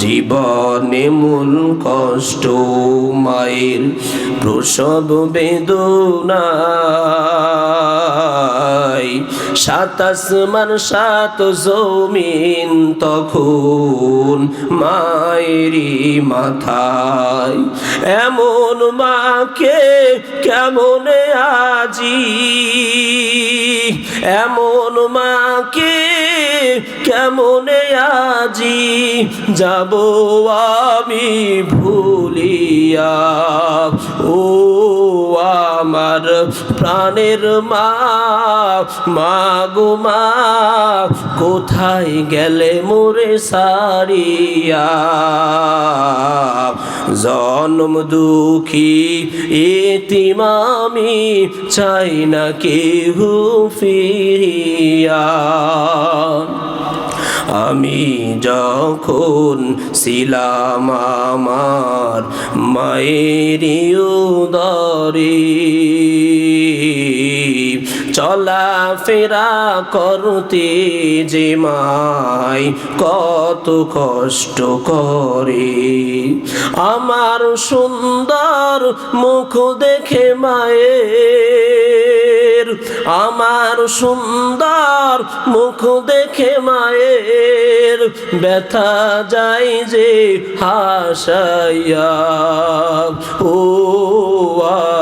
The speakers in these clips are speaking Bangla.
জীবনে মূল কষ্ট মায়ের প্রসব বেদনায়। সাতাশ মান সাত জমিন তখন মায়েরই মাথায়। এমন মাকে কেমন আজি? এমন মাকে কেমন আজি যাব আমি ভুলিয়া? প্রাণের মা মা গো মা, কোথায় গেলে মোরে সারিয়া? জন্ম দুঃখী ইতিমামি চাই না কেহু ফিরিয়া। আমি যখন ছিলাম আমার মায়ের উদরে চলা ফেরা করতে যে মাই কত কষ্ট করে, আমার সুন্দর মুখ দেখে মায়ের আমার সুন্দর মুখ দেখে মায়ের, ব্যথা যায় যে হাসাইয়া। ও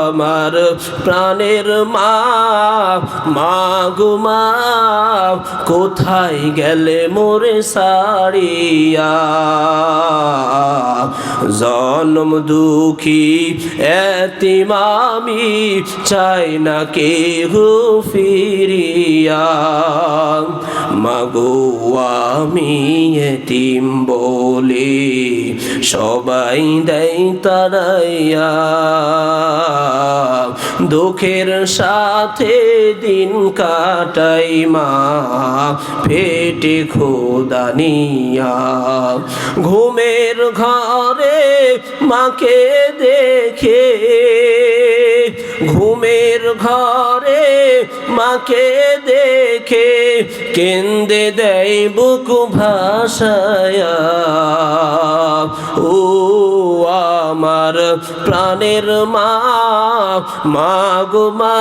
আমার প্রাণের মা মা গো মা, কোথায় গেলে মোরে সারিয়া? জন্ম দুঃখী, এতিমামি চাই না কেহু ফিরিয়া। মাগো আমি এতিম বলে সবাই দেয় তারাইয়া। দুঃখের সাথে দিন কাটাই মা পেটে খোদানিয়া ঘুমের ঘরে মাকে দেখে। ঘুমের ঘরে মাকে দেখে। কেন্দে দেয় বুক ভাষায় ও আমার প্রাণের মা মা গো মা,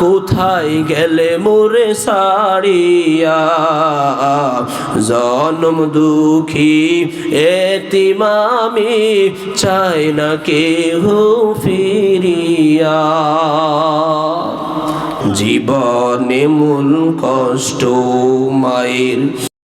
কোথায় গেলে মোরে সারিয়া জন্ম দুঃখী এতিমামি চাই না কেহ ফিরিয়া। জীবনে মূল কষ্ট মায়ের